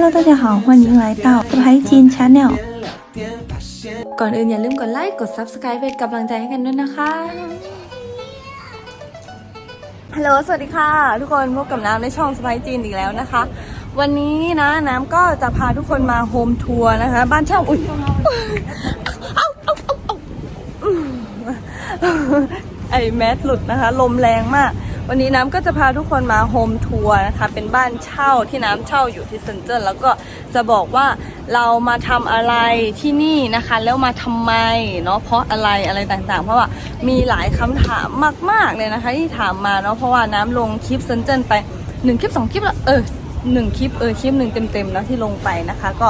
Hello，大家好，欢迎来到สไปจีน Channel ก่อนอื่นอย่าลืมกดไลค์ กด Subscribe เป็นกำลังใจให้กันด้วยนะคะ ฮัลโหล สวัสดีค่ะ ทุกคนพบกับน้ำในช่องสไปจีนอีกแล้วนะคะ วันนี้นะน้ำก็จะพาทุกคนมาโฮมทัวร์นะคะ บ้านเช่า อุ้ยเอ้าเอ้าเอ้าเอ้าอืมไอแมสหลุดนะคะ ลมแรงมาก วันนี้น้ำก็จะพาทุกคนมาโฮมทัวร์นะคะ เป็นบ้านเช่าที่น้ำเช่าอยู่ที่เซนเจอร์แล้วก็จะบอกว่าเรามาทำอะไรที่นี่นะคะ แล้วมาทำไมเนาะเพราะอะไรอะไรต่างๆ เพราะว่ามีหลายคำถามมากๆเลยนะคะ ที่ถามมาเนาะเพราะว่าน้ำลงคลิปเซนเจอร์ไปหนึ่งคลิปสองคลิปละเออหนึ่งคลิปเออคลิปหนึ่งเต็มๆแล้วที่ลงไปนะคะ ก็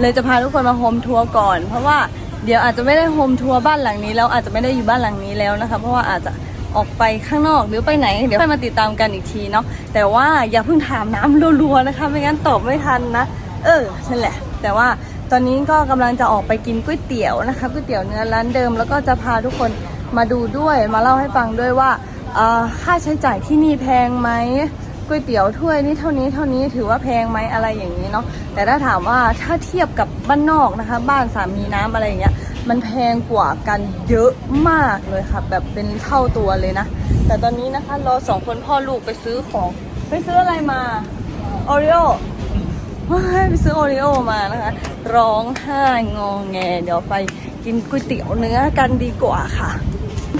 เลยจะพาทุกคนมาโฮมทัวร์ก่อน เพราะว่าเดี๋ยวอาจจะไม่ได้โฮมทัวร์บ้านหลังนี้แล้วอาจจะไม่ได้อยู่บ้านหลังนี้แล้วนะคะ เพราะว่าอาจจะ ออกไปข้างนอกหรือไปไหน เดี๋ยวค่อยมาติดตามกันอีกทีเนาะแต่ว่าอย่าเพิ่งถามน้ำรัวๆนะคะ ไม่งั้นตอบไม่ทันนะ เออนั่นแหละ แต่ว่าตอนนี้ก็กำลังจะออกไปกินก๋วยเตี๋ยวนะคะก๋วยเตี๋ยวเนื้อร้านเดิม แล้วก็จะพาทุกคนมาดูด้วยมาเล่าให้ฟังด้วยว่าค่าใช้จ่ายที่นี่แพงไหมก๋วยเตี๋ยวถ้วยนี่เท่านี้เท่านี้ถือว่าแพงไหมอะไรอย่างนี้เนาะแต่ถ้าถามว่าถ้าเทียบกับบ้านนอกนะคะ บ้านสามีน้ำอะไรอย่างเงี้ย มันแพงกว่ากันเยอะมากเลยค่ะ แบบเป็นเท่าตัวเลยนะ แต่ตอนนี้นะคะเราสองคนพ่อลูกไปซื้อของ ไปซื้ออะไรมาโอริโอไปซื้อโอริโอมานะคะ ร้องไห้งองแง เดี๋ยวไปกินก๋วยเตี๋ยวเนื้อกันดีกว่าค่ะ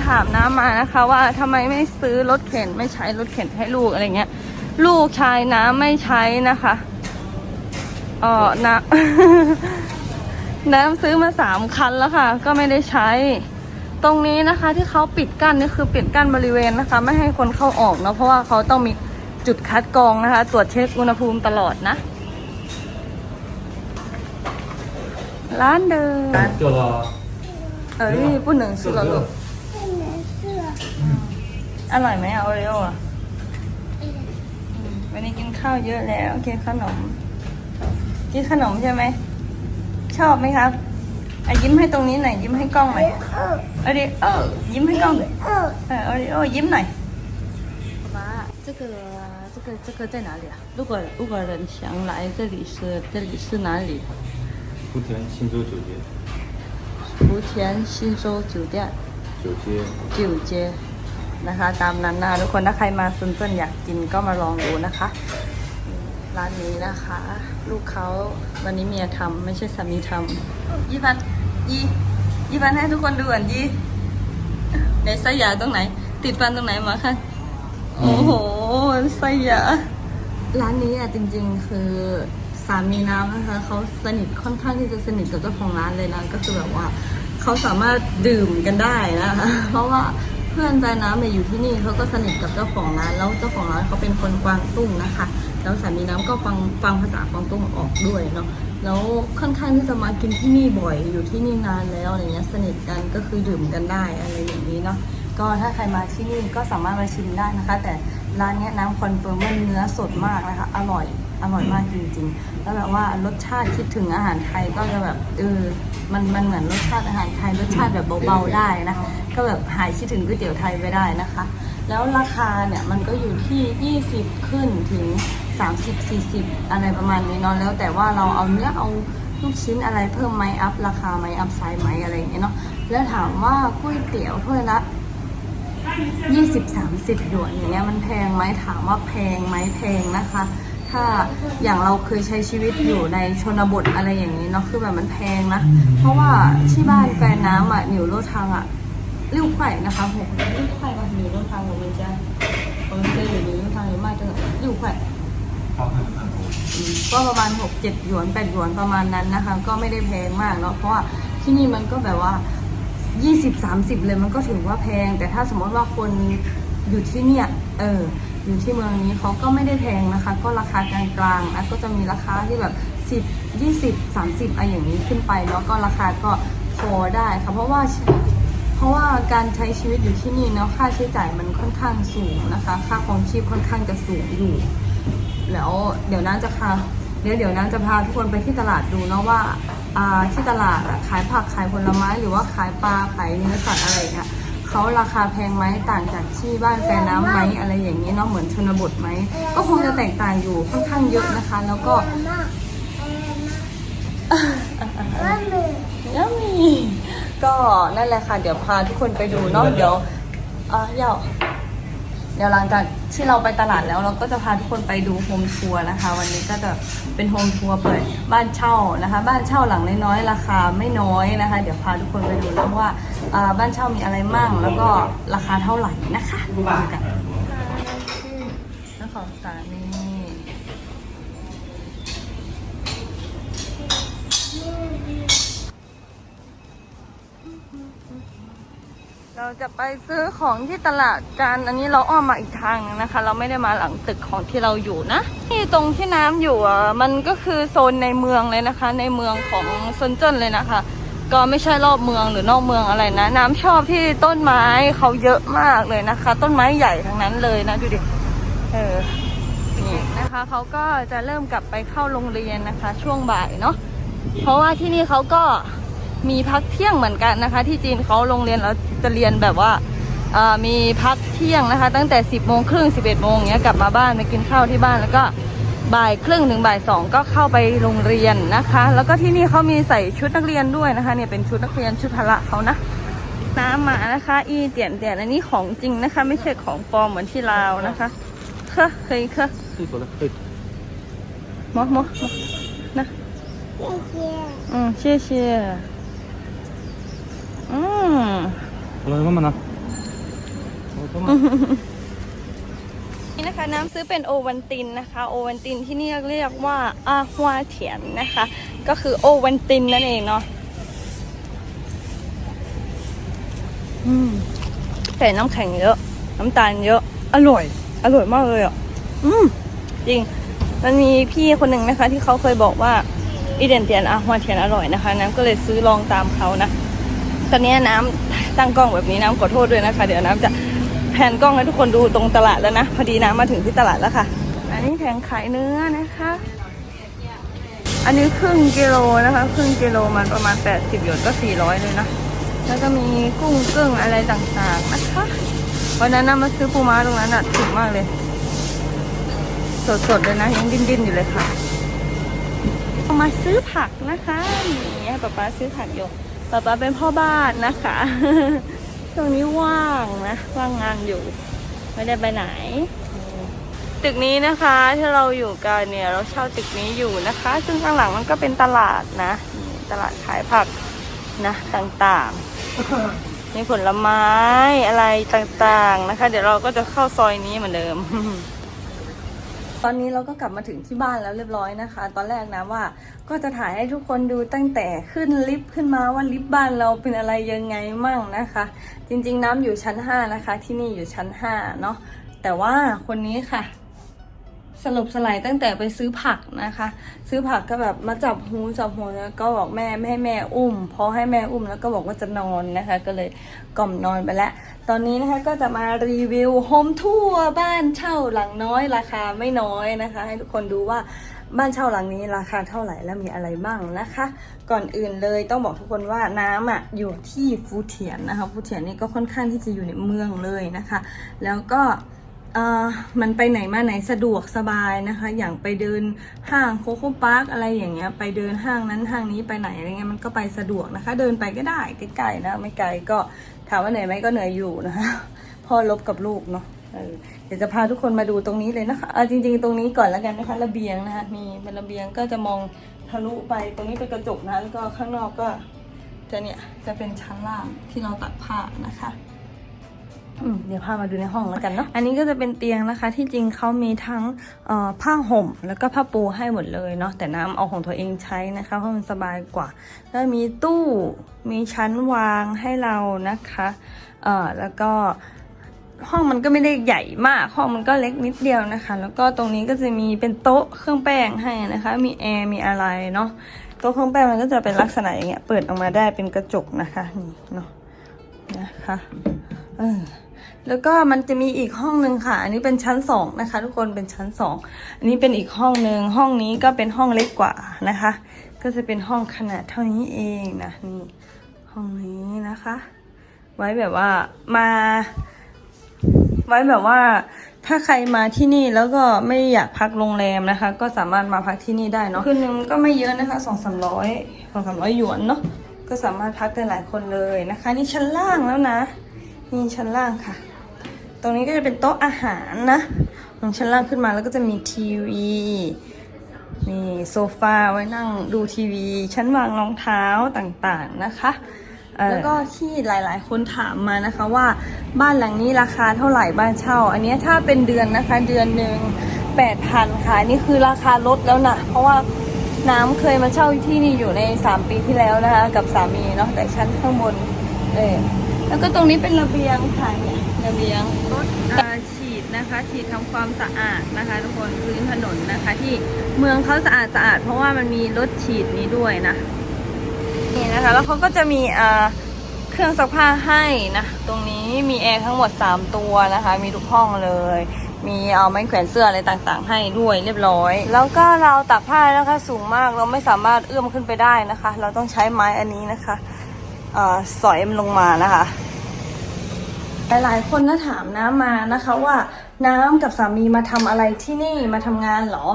ถามน้ำมานะคะว่าทำไมไม่ซื้อรถเข็นไม่ใช้รถเข็นให้ลูกอะไรเงี้ย ลูกชายน้ำไม่ใช้นะคะเออนะ น้ำซื้อมาสามคันแล้วค่ะ ก็ไม่ได้ใช้ ตรงนี้นะคะที่เขาปิดกั้นนี่คือปิดกั้นบริเวณนะคะ ไม่ให้คนเข้าออกเนาะเพราะว่าเขาต้องมีจุดคัดกรองนะคะ ตรวจเช็คอุณหภูมิตลอดนะ ร้านเดิม这个เอ้ยปุ่นหนึ่งซื้อแล้วลูกอร่อยไหมอะโอริโออะอืมวันนี้กินข้าวเยอะแล้วกินขนม กินขนมใช่ไหม ชอบไหมครับอ่ะยิ้มให้ตรงนี้หน่อยยิ้มให้กล้องหน่อยเอาดิเออยิ้มให้กล้องเออเอาดิโอยิ้มหน่อย妈这个这个这个在哪里啊？如果如果人想来这里是这里是哪里？福田新洲酒店福田新洲酒店九街จิ๋วเจนะคะ ตามนั้นนะทุกคนถ้าใครมาซุนเซินอยากกินก็มาลองดูนะคะ ร้านนี้นะคะ ลูกเขาวันนี้เมียทำไม่ใช่สามีทำยี่พันยี่ยี่พันให้ทุกคนดูก่อนยี่ในไส้ยาตรงไหน ติดฟันตรงไหนมาคะโอ้โหไส้ยาร้านนี้อะจริง ๆ คือสามีน้ำนะคะเขาสนิทค่อนข้างที่จะสนิทกับเจ้าของร้านเลยนะก็คือแบบว่าเขาสามารถดื่มกันได้นะคะเพราะว่าเพื่อนแฟนน้ำเนี่ยอยู่ที่นี่เขาก็สนิทกับเจ้าของร้านแล้วเจ้าของร้านเขาเป็นคนกวางตุ้งนะคะ แล้วสามีน้ำก็ฟังฟังภาษากวางตุ้งออกด้วยเนาะแล้วค่อนข้างที่จะมากินที่นี่บ่อยอยู่ที่นี่นานแล้วอะไรเงี้ยสนิทกันก็คือดื่มกันได้อะไรอย่างนี้เนาะก็ถ้าใครมาที่นี่ก็สามารถมาชิมได้นะคะ แต่ร้านนี้น้ำคอนเฟิร์มว่าเนื้อสดมากนะคะ อร่อยอร่อยมากจริงๆ แล้วแบบว่ารสชาติคิดถึงอาหารไทยก็จะแบบเออมันมันเหมือนรสชาติอาหารไทยรสชาติแบบเบาๆได้นะก็แบบหายคิดถึงก๋วยเตี๋ยวไทยไปได้นะคะ แล้วราคาเนี่ยมันก็อยู่ที่ 20 ขึ้นถึง 30 40 อะไรประมาณนี้เนาะแล้วแต่ว่าเราเอาเนื้อเอาลูกชิ้นอะไรเพิ่มไหมอัพราคาไหมอัพไซส์ไหมอะไรอย่างเงี้ยเนาะแล้วถามว่าก๋วยเตี๋ยวถ้วยละ20 30หยวนอย่างเงี้ยมันแพงไหมถามว่าแพงไหมแพงนะคะ ถ้าอย่างเราเคยใช้ชีวิตอยู่ในชนบทอะไรอย่างนี้เนาะคือแบบมันแพงนะ เพราะว่าที่บ้านแฟนน้ำอะหนิวโลทางอะริ้วไข่นะคะหกริ้วไข่กับหนิวโลทางของมันจะมันจะอยู่ในริ้วทางหรือไม่จังริ้วไข่ ก็ประมาณ6 7หยวน8หยวนประมาณนั้นนะคะ ก็ไม่ได้แพงมากเนาะเพราะว่าที่นี่มันก็แบบว่า 20 30 เลยมันก็ถือว่าแพง แต่ถ้าสมมติว่าคนอยู่ที่เนี่ยเอออยู่ที่เมืองนี้เขาก็ไม่ได้แพงนะคะ ก็ราคากลางๆอะก็จะมีราคาที่แบบ 10 20 30อะไรอย่างนี้ขึ้นไปเนาะก็ราคาก็พอได้ค่ะเพราะว่าเพราะว่าการใช้ชีวิตอยู่ที่นี่เนาะค่าใช้จ่ายมันค่อนข้างสูงนะคะ ค่าครองชีพค่อนข้างจะสูงอยู่ แล้วเดี๋ยวนั้นจะพาเดี๋ยวเดี๋ยวนั้นจะพาทุกคนไปที่ตลาดดูเนาะว่าที่ตลาดขายผักขายผลไม้หรือว่าขายปลาขายเนื้อสัตว์อะไรเงี้เขาราคาแพงไหมต่างจากที่บ้านแฟนน้ำไหมอะไรอย่างนี้เนาะเหมือนชนบทไหมก็คงจะแตกต่างอยู่ค่อนข้างเยอะนะคะ แล้วก็แล้วมีก็นั่นแหละค่ะ เดี๋ยวพาทุกคนไปดูเนาะเดี๋ยวอะเดี๋ยว เดี๋ยวหลังจากที่เราไปตลาดแล้วเราก็จะพาทุกคนไปดูโฮมทัวร์นะคะ วันนี้ก็จะเป็นโฮมทัวร์เปิดบ้านเช่านะคะ บ้านเช่าหลังน้อยๆราคาไม่น้อยนะคะ เดี๋ยวพาทุกคนไปดูนะว่าอ่าบ้านเช่ามีอะไรมั่ง แล้วก็ราคาเท่าไหร่นะคะดูกันนครสานี เราจะไปซื้อของที่ตลาดกันอันนี้เราอ้อมมาอีกทางนึงนะคะ เราไม่ได้มาหลังตึกของที่เราอยู่นะ ที่ตรงที่น้ำอยู่อะมันก็คือโซนในเมืองเลยนะคะ ในเมืองของซนเจิ้นเลยนะคะ ก็ไม่ใช่รอบเมืองหรือนอกเมืองอะไรนะ น้ำชอบที่ต้นไม้เขาเยอะมากเลยนะคะ ต้นไม้ใหญ่ทั้งนั้นเลยนะดูดิเออนี่นะคะเขาก็จะเริ่มกลับไปเข้าโรงเรียนนะคะ ช่วงบ่ายเนาะเพราะว่าที่นี่เขาก็ มีพักเที่ยงเหมือนกันนะคะ ที่จีนเขาโรงเรียนแล้วจะเรียนแบบว่ามีพักเที่ยงนะคะ ตั้งแต่ 10บโมงครึ่งสิบเอ็ดโมงเงี้ยกลับมาบ้านไปกินข้าวที่บ้านแล้วก็บ่ายครึ่งถึงบ่ายสองก็เข้าไปโรงเรียนนะคะ แล้วก็ที่นี่เขามีใส่ชุดนักเรียนด้วยนะคะเนี่ยเป็นชุดนักเรียนชุดพละเขานะน้ำมานะคะ อีเตียนเตียนอันนี้ของจริงนะคะ ไม่ใช่ของปลอมเหมือนที่ลาวนะคะเคยเคยเคยมอมอนะอืมเชี่อเชี่ย อืมอร่อยมากมันะนี่นะคะน้ำซื้อเป็นโอวันตินนะคะ โอวันตินที่นี่เรียกว่าอาฮวาเถียนนะคะ ก็คือโอวันตินนั่นเองเนาะอืมใส่น้ำแข็งเยอะ น้ำตาลเยอะ อร่อย อร่อยมากเลยอะ อืมจริง มันมีพี่คนหนึ่งนะคะ ที่เขาเคยบอกว่าอีเดนเตียนอาฮวาเทียนอร่อยนะคะ น้ำก็เลยซื้อลองตามเขานะ ตอนนี้น้ำตั้งกล้องแบบนี้น้ำขอโทษด้วยนะคะ เดี๋ยวน้ำจะแผนกล้องให้ทุกคนดูตรงตลาดแล้วนะพอดีน้ำมาถึงที่ตลาดแล้วค่ะ อันนี้แผงขายเนื้อนะคะ อันนี้ครึ่งกิโลนะคะครึ่งกิโลมันประมาณ 80หยวนก็ 400 เลยนะแล้วก็มีกุ้งกึ้งอะไรต่างๆนะคะวันนั้นน้ำมาซื้อปูม้าตรงนั้นอะถูกมากเลย สดๆเลยนะยังดิ้นๆอยู่เลยค่ะเอามาซื้อผักนะคะนี่ป๊าป๊าซื้อผักอยู่ ป๊าป๊าเป็นพ่อบ้านนะคะ ตรงนี้ว่างนะว่างงานอยู่ ไม่ได้ไปไหน ตึกนี้นะคะที่เราอยู่กันเนี่ยเราเช่าตึกนี้อยู่นะคะ ซึ่งข้างหลังมันก็เป็นตลาดนะ ตลาดขายผักนะต่างๆ มีผลไม้อะไรต่างๆนะคะ เดี๋ยวเราก็จะเข้าซอยนี้เหมือนเดิม ตอนนี้เราก็กลับมาถึงที่บ้านแล้วเรียบร้อยนะคะ ตอนแรกนะว่าก็จะถ่ายให้ทุกคนดูตั้งแต่ขึ้นลิฟต์ขึ้นมาว่าลิฟต์บ้านเราเป็นอะไรยังไงมั่งนะคะ จริงๆน้ำอยู่ชั้น 5 นะคะ ที่นี่อยู่ชั้น5เนาะแต่ว่าคนนี้ค่ะ สลบสลายตั้งแต่ไปซื้อผักนะคะ ซื้อผักก็แบบมาจับหูจับหัวแล้วก็บอกแม่ไม่ให้แม่อุ้มพอให้แม่อุ้มแล้วก็บอกว่าจะนอนนะคะ ก็เลยกล่อมนอนไปแล้ว ตอนนี้นะคะก็จะมารีวิวโฮมทัวร์บ้านเช่าหลังน้อยราคาไม่น้อยนะคะ ให้ทุกคนดูว่าบ้านเช่าหลังนี้ราคาเท่าไหร่และมีอะไรบ้างนะคะ ก่อนอื่นเลยต้องบอกทุกคนว่าน้ำอะอยู่ที่ฟูเทียนนะคะฟูเทียนนี่ก็ค่อนข้างที่จะอยู่ในเมืองเลยนะคะ แล้วก็ มันไปไหนมาไหนสะดวกสบายนะคะ อย่างไปเดินห้างโคโค่พาร์คอะไรอย่างเงี้ย ไปเดินห้างนั้นห้างนี้ไปไหนอะไรเงี้ยมันก็ไปสะดวกนะคะ เดินไปก็ได้ใกล้ๆนะไม่ไกลก็ถามว่าเหนื่อยไหมก็เหนื่อยอยู่นะคะพ่อลบกับลูกเนาะเดี๋ยวจะพาทุกคนมาดูตรงนี้เลยนะคะจริง ๆ ตรงนี้ก่อนแล้วกันนะคะระเบียงนะคะมีเป็นระเบียงก็จะมองทะลุไปตรงนี้เป็นกระจกนะแล้วก็ข้างนอกก็จะเนี่ยจะเป็นชั้นล่างที่เราตัดผ้านะคะ เดี๋ยวพามาดูในห้องแล้วกันเนาะ อันนี้ก็จะเป็นเตียงนะคะ ที่จริงเขามีทั้งผ้าห่ม แล้วก็ผ้าปูให้หมดเลยเนาะ แต่น้ำเอาของตัวเองใช้นะคะ เพราะมันสบายกว่า แล้วมีตู้ มีชั้นวางให้เรานะคะเอ่อแล้วก็ห้องมันก็ไม่ได้ใหญ่มาก ห้องมันก็เล็กนิดเดียวนะคะ แล้วก็ตรงนี้ก็จะมีเป็นโต๊ะเครื่องแป้งให้นะคะ มีแอร์ มีอะไรเนาะ โต๊ะเครื่องแป้งมันก็จะเป็นลักษณะอย่างเงี้ย เปิดออกมาได้เป็นกระจกนะคะ นี่เนาะ นะคะ เออ แล้วก็มันจะมีอีกห้องหนึ่งค่ะ อันนี้เป็นชั้นสองนะคะ ทุกคนเป็นชั้นสองอันนี้เป็นอีกห้องหนึ่งห้องนี้ก็เป็นห้องเล็กกว่านะคะ ก็จะเป็นห้องขนาดเท่านี้เองนะนี่ห้องนี้นะคะ ไว้แบบว่ามา ไว้แบบว่า ถ้าใครมาที่นี่แล้วก็ไม่อยากพักโรงแรมนะคะ ก็สามารถมาพักที่นี่ได้เนาะคืนนึงก็ไม่เยอะนะคะสองสามร้อยสองสามร้อยหยวนเนาะก็สามารถพักได้หลายคนเลยนะคะ นี่ชั้นล่างแล้วนะนี่ชั้นล่างค่ะ ตรงนี้ก็จะเป็นโต๊ะอาหารนะ ลงชั้นล่างขึ้นมาแล้วก็จะมีทีวีนี่โซฟาไว้นั่งดูทีวี ชั้นวางรองเท้าต่างๆนะคะแล้วก็ที่หลายๆ คนถามมานะคะว่าบ้านหลังนี้ราคาเท่าไหร่บ้านเช่า อันนี้ถ้าเป็นเดือนนะคะเดือนหนึ่งแปดพันค่ะนี่คือราคาลดแล้วนะเพราะว่าน้ำเคยมาเช่าที่นี่อยู่ใน 3 ปีที่แล้วนะคะ กับสามีเนาะแต่ชั้นข้างบนเออแล้วก็ตรงนี้เป็นระเบียงค่ะเนี่ย ระเบียงรถฉีดนะคะฉีดทำความสะอาดนะคะทุกคนพื้นถนนนะคะ ที่เมืองเขาสะอาดสะอาด เพราะว่ามันมีรถฉีดนี้ด้วยนะนี่นะคะ แล้วเขาก็จะมีเอ่อเครื่องซักผ้าให้นะตรงนี้มีแอร์ทั้งหมด 3 ตัวนะคะ มีทุกห้องเลย มีเอาไม้แขวนเสื้ออะไรต่างๆ ให้ด้วยเรียบร้อย แล้วก็เราตากผ้านะคะสูงมากเราไม่สามารถเอื้อมขึ้นไปได้นะคะ เราต้องใช้ไม้อันนี้นะคะอ่อสอยมันลงมานะคะ หลายๆคนนะถามน้ำมานะคะว่าน้ำกับสามีมาทำอะไรที่นี่มาทำงานเหรอ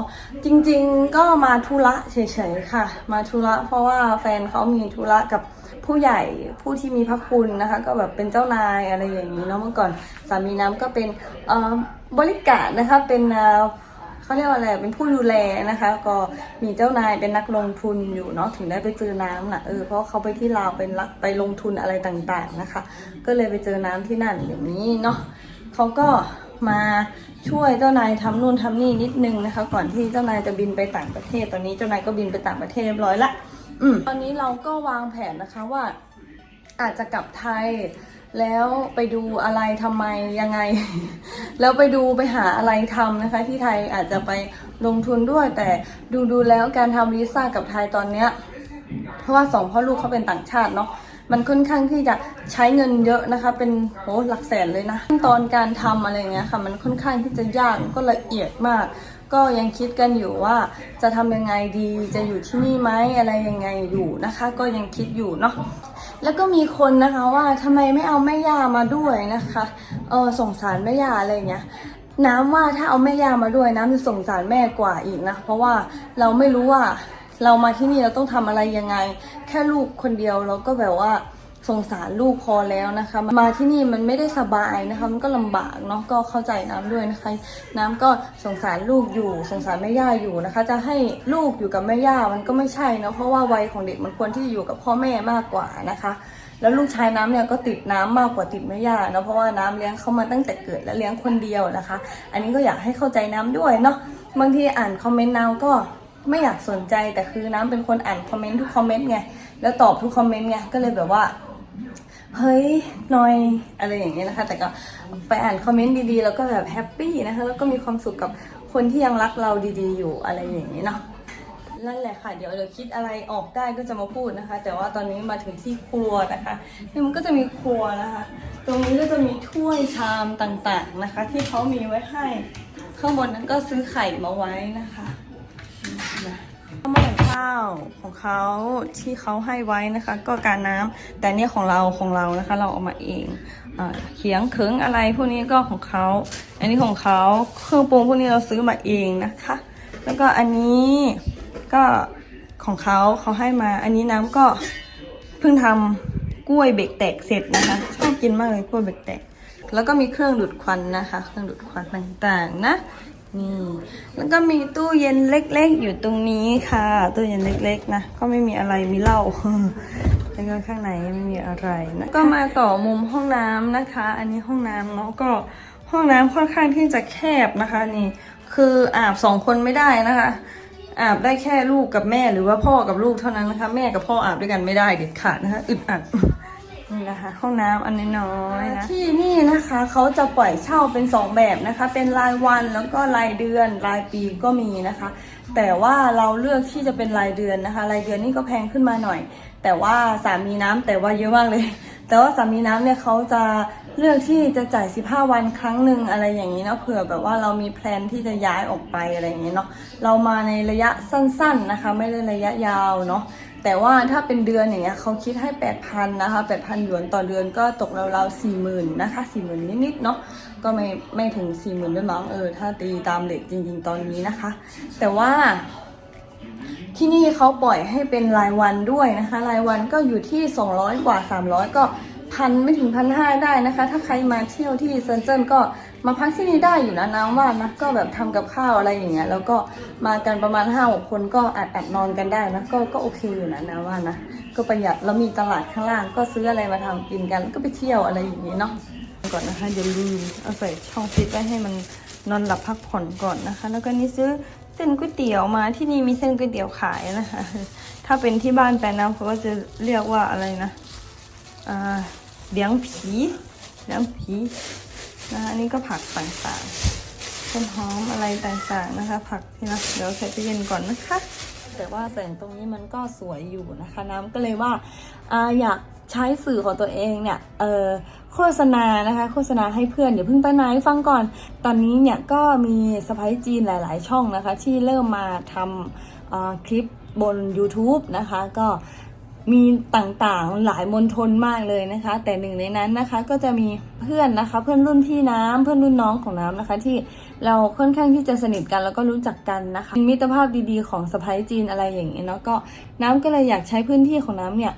จริงๆก็มาธุระเฉยๆค่ะ มาธุระเพราะว่าแฟนเขามีธุระกับผู้ใหญ่ผู้ที่มีพระคุณนะคะ ก็แบบเป็นเจ้านายอะไรอย่างนี้เนาะเมื่อก่อนสามีน้ำก็เป็นบริการนะคะเป็น เขาเรียกว่าอะไรเป็นผู้ดูแลนะคะ ก็มีเจ้านายเป็นนักลงทุนอยู่เนาะถึงได้ไปเจอน้ำน่ะเออเพราะเขาไปที่ลาวเป็นรักไปลงทุนอะไรต่างๆนะคะ ก็เลยไปเจอน้ำที่นั่นอย่างนี้เนาะเขาก็มาช่วยเจ้านายทำนู่นทำนี่นิดนึงนะคะ ก่อนที่เจ้านายจะบินไปต่างประเทศ ตอนนี้เจ้านายก็บินไปต่างประเทศเรียบร้อยละอืมตอนนี้เราก็วางแผนนะคะว่าอาจจะกลับไทย แล้วไปดูอะไรทำไมยังไง แล้วไปดูไปหาอะไรทำนะคะ ที่ไทยอาจจะไปลงทุนด้วย แต่ดูดูแล้วการทำวีซ่ากับไทยตอนเนี้ยเพราะว่าสองพ่อลูกเขาเป็นต่างชาติเนาะมันค่อนข้างที่จะใช้เงินเยอะนะคะ เป็นโหหลักแสนเลยนะขั้นตอนการทำอะไรเงี้ยค่ะ มันค่อนข้างที่จะยากก็ละเอียดมาก ก็ยังคิดกันอยู่ว่าจะทำยังไงดีจะอยู่ที่นี่ไหมอะไรยังไงอยู่นะคะ ก็ยังคิดอยู่เนาะ แล้วก็มีคนนะคะว่าทำไมไม่เอาแม่ย่ามาด้วยนะคะเออสงสารแม่ย่าอะไรเงี้ยน้ำว่าถ้าเอาแม่ย่ามาด้วยน้ำจะสงสารแม่กว่าอีกนะ เพราะว่าเราไม่รู้ว่าเรามาที่นี่เราต้องทำอะไรยังไง แค่ลูกคนเดียวเราก็แบบว่า สงสารลูกพอแล้วนะคะ มาที่นี่มันไม่ได้สบายนะคะ มันก็ลำบากเนาะก็เข้าใจน้ำด้วยนะคะ น้ำก็สงสารลูกอยู่สงสารแม่ย่าอยู่นะคะ จะให้ลูกอยู่กับแม่ย่ามันก็ไม่ใช่เนาะเพราะว่าวัยของเด็กมันควรที่อยู่กับพ่อแม่มากกว่านะคะ แล้วลูกชายน้ำเนี่ยก็ติดน้ำมากกว่าติดแม่ย่าเนาะเพราะว่าน้ำเลี้ยงเขามาตั้งแต่เกิดและเลี้ยงคนเดียวนะคะ อันนี้ก็อยากให้เข้าใจน้ำด้วยเนาะบางทีอ่านคอมเมนต์น้ำก็ไม่อยากสนใจแต่คือน้ำเป็นคนอ่านคอมเมนต์ทุกคอมเมนต์ไงแล้วตอบทุกคอมเมนต์ไงก็เลยแบบว่า เฮ้ยหน่อยอะไรอย่างเงี้ยนะคะ แต่ก็ไปอ่านคอมเมนต์ดีๆ แล้วก็แบบแฮปปี้นะคะแล้วก็มีความสุขกับคนที่ยังรักเราดีๆ อยู่อะไรอย่างนี้ยเนาะนั่นแหละค่ะ เดี๋ยวเดี๋ยวคิดอะไรออกได้ก็จะมาพูดนะคะ แต่ว่าตอนนี้มาถึงที่ครัวนะคะนี่มันก็จะมีครัวนะคะ ตรงนี้ก็จะมีถ้วยชามต่างๆนะคะ ที่เขามีไว้ให้ ข้างบนนั้นก็ซื้อไข่มาไว้นะคะนะข้าวหม้อ ข้าวของเขาที่เขาให้ไว้นะคะ ก็การน้ำแต่เนี่ยของเราของเรานะคะ เราเอามาเองเขียงเขิงอะไรพวกนี้ก็ของเขา อันนี้ของเขาเครื่องปรุงพวกนี้เราซื้อมาเองนะคะ แล้วก็อันนี้ก็ของเขาเขาให้มา อันนี้น้ำก็เพิ่งทำกล้วยเบรกแตกเสร็จนะคะชอบกินมากเลยกล้วยเบรกแตก แล้วก็มีเครื่องดูดควันนะคะ เครื่องดูดควันต่างๆนะ นี่ แล้วก็มีตู้เย็นเล็ก ๆ อยู่ตรงนี้ค่ะ ตู้เย็นเล็ก ๆ นะ ก็ไม่มีอะไร มีเหล้า แล้วก็ข้างในไม่มีอะไรนะ ก็มาต่อมุมห้องน้ำนะคะ อันนี้ห้องน้ำเนาะ ก็ห้องน้ำค่อนข้างที่จะแคบนะคะ นี่ คืออาบสองคนไม่ได้นะคะ อาบได้แค่ลูกกับแม่หรือว่าพ่อกับลูกเท่านั้นนะคะ แม่กับพ่ออาบด้วยกันไม่ได้เด็ดขาดนะคะ อึดอัด นี่นะคะ ห้องน้ำอันน้อยๆนะ ที่นี่นะคะเขาจะปล่อยเช่าเป็น 2 แบบนะคะ เป็นรายวันแล้วก็รายเดือนรายปีก็มีนะคะ แต่ว่าเราเลือกที่จะเป็นรายเดือนนะคะ รายเดือนนี่ก็แพงขึ้นมาหน่อย แต่ว่าสามีน้ำแต่ว่าเยอะมากเลย แต่ว่าสามีน้ำเนี่ยเขาจะเลือกที่จะจ่าย 15 วันครั้งหนึ่งอะไรอย่างนี้เนาะเผื่อแบบว่าเรามีแพลนที่จะย้ายออกไปอะไรอย่างนี้เนาะเรามาในระยะสั้น ๆนะคะ ไม่ได้ระยะยาวเนาะ แต่ว่าถ้าเป็นเดือนอย่างเงี้ยเขาคิดให้ 8,000นะคะ8,000หยวนต่อเดือนก็ตกราวๆ40,000นนะคะ40,000นิดๆเนาะก็ไม่ไม่ถึง40,000ด้วยมั้งเออถ้าตีตามเด็กจริง ๆ ตอนนี้นะคะ แต่ว่าที่นี่เขาปล่อยให้เป็นรายวันด้วยนะคะ รายวันก็อยู่ที่ 200 กว่า 300 ก็พันไม่ถึงพันห้าได้นะคะ ถ้าใครมาเที่ยวที่เซนเจิ้นก็ มาพักที่นี่ได้อยู่นะน้ำว่านะก็แบบทำกับข้าวอะไรอย่างเงี้ยแล้วก็มากันประมาณ5้าหกคนก็อัดอัดนอนกันได้นะก็ก็โอเคอยู่นะนะว่านะก็ประหยัดแล้วมีตลาดข้างล่างก็ซื้ออะไรมาทำกินกันก็ไปเที่ยวอะไรอย่างงี้เนาะก่อนนะคะอย่าลืมเอาใส่ช่องฟิตไว้ให้มันนอนหลับพักผ่อนก่อนนะคะ แล้วก็นี่ซื้อเส้นก๋วยเตี๋ยวมาที่นี่มีเส้นก๋วยเตี๋ยวขายนะคะ ถ้าเป็นที่บ้านแปลน้ำเขาก็จะเรียกว่าอะไรนะอ่าเลี้ยงผีเลี้ยงผี นะคะอันนี้ก็ผักต่างๆต้นหอมอะไรต่างๆนะคะ ผักที่นะเดี๋ยวใส่ตู้เย็นก่อนนะคะ แต่ว่าแสงตรงนี้มันก็สวยอยู่นะคะ น้ำก็เลยว่าอาอยากใช้สื่อของตัวเองเนี่ยเออโฆษณานะคะ โฆษณาให้เพื่อนอย่าเพิ่งไปไหนฟังก่อน ตอนนี้เนี่ยก็มีสไปจีนหลาย ๆ ช่องนะคะ ที่เริ่มมาทำอ่าคลิปบน YouTube นะคะ ก็ มีต่างๆหลายมณฑลมากเลยนะคะ แต่หนึ่งในนั้นนะคะก็จะมีเพื่อนนะคะ เพื่อนรุ่นพี่น้ำเพื่อนรุ่นน้องของน้ำนะคะ ที่เราค่อนข้างที่จะสนิทกันแล้วก็รู้จักกันนะคะมิตรภาพดีๆของสไปจีนอะไรอย่างเงี้ยเนาะก็น้ำก็เลยอยากใช้พื้นที่ของน้ำเนี่ย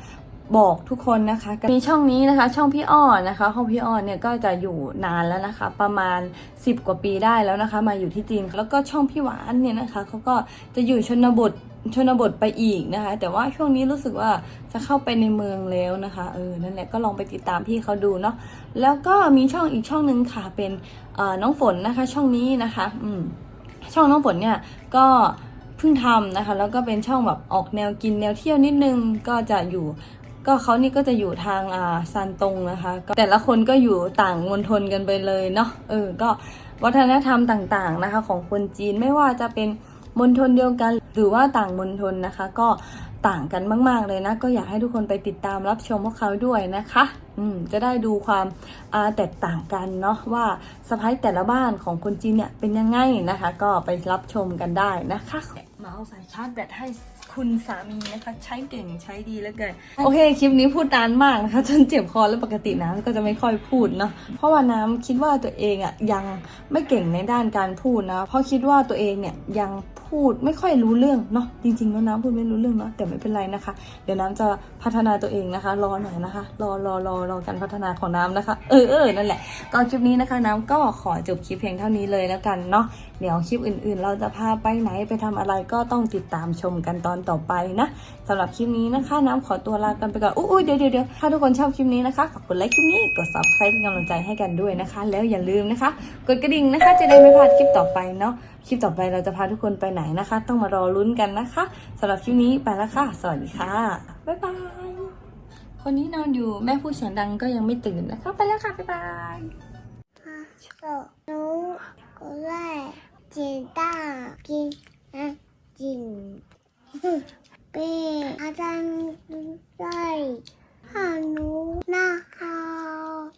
บอกทุกคนนะคะมีช่องนี้นะคะ ช่องพี่อ้อนะคะของพี่อ้อเนี่ยก็จะอยู่นานแล้วนะคะ ประมาณ 10 กว่าปีได้แล้วนะคะ มาอยู่ที่จีนแล้วก็ช่องพี่หวานเนี่ยนะคะเขาก็จะอยู่ชนบท ชนบทไปอีกนะคะ แต่ว่าช่วงนี้รู้สึกว่าจะเข้าไปในเมืองแล้วนะคะเออนั่นแหละก็ลองไปติดตามพี่เขาดูเนาะแล้วก็มีช่องอีกช่องหนึ่งค่ะเป็นน้องฝนนะคะ ช่องนี้นะคะ อืมช่องน้องฝนเนี่ยก็เพิ่งทำนะคะ แล้วก็เป็นช่องแบบออกแนวกินแนวเที่ยวนิดนึงก็จะอยู่ก็เขานี่ก็จะอยู่ทางอ่าซานตงนะคะแต่ละคนก็อยู่ต่างมณฑลกันไปเลยเนาะเออก็วัฒนธรรมต่างๆนะคะ ของคนจีนไม่ว่าจะเป็น มณฑลเดียวกันหรือว่าต่างมณฑลนะคะ ก็ต่างกันมาก ๆ เลยนะ ก็อยากให้ทุกคนไปติดตามรับชมพวกเขาด้วยนะคะอืมจะได้ดูความอ่าแตกต่างกันเนาะว่าสะพ้ายแต่ละบ้านของคนจีนเนี่ยเป็นยังไงนะคะ ก็ไปรับชมกันได้นะคะมาเอาสายชาร์จแบตให้คุณสามีนะคะใช้เก่งใช้ดีแล้วเกินโอเคคลิปนี้พูดนานมากนะคะจนเจ็บคอแล้วปกติน้ำก็จะไม่ค่อยพูดเนาะเพราะว่าน้ำคิดว่าตัวเองอะ่ะยังไม่เก่งในด้านการพูดนะเพราะคิดว่าตัวเองเนี่ยยังพูดไม่ค่อยรู้เรื่องเนาะจริงๆแล้วน้ำพูดไม่รู้เรื่องเนาะแต่ไม่เป็นไรนะคะ เดี๋ยวน้ำจะพัฒนาตัวเองนะคะ รอหน่อยนะคะ รอรอรอรอการพัฒนาของน้ำนะคะ เออเออนั่นแหละ ก็คลิปนี้นะคะ น้ำก็ขอจบคลิปเพียงเท่านี้เลยแล้วกันเนาะเดี๋ยวคลิปอื่นๆ เราจะพาไปไหนไปทำอะไรก็ต้องติดตามชมกันตอนต่อไปนะสำหรับคลิปนี้นะคะ น้ำขอตัวลากันไปก่อนอุ้ยเดี๋ยวเดี๋ยวถ้าทุกคนชอบคลิปนี้นะคะฝากกดไลค์คลิปนี้กด subscribe เป็นกำลังใจให้กันด้วยนะคะ แล้วอย่าลืมนะคะ กดกระดิ่งนะคะ จะได้ไม่พลาดคลิปต่อไปเนาะคลิปต่อไปเราจะพาทุกคนไปไหนนะคะ ต้องมารอลุ้นกันนะคะสำหรับคลิปนี้ไปแล้วค่ะ สวัสดีค่ะ บ๊ายบาย คนนี้นอนอยู่แม่พูดเสียงดังก็ยังไม่ตื่นนะคะ ไปแล้วค่ะ บ๊ายบาย 手奴过来，捡大金啊金，被阿张在汉奴那好。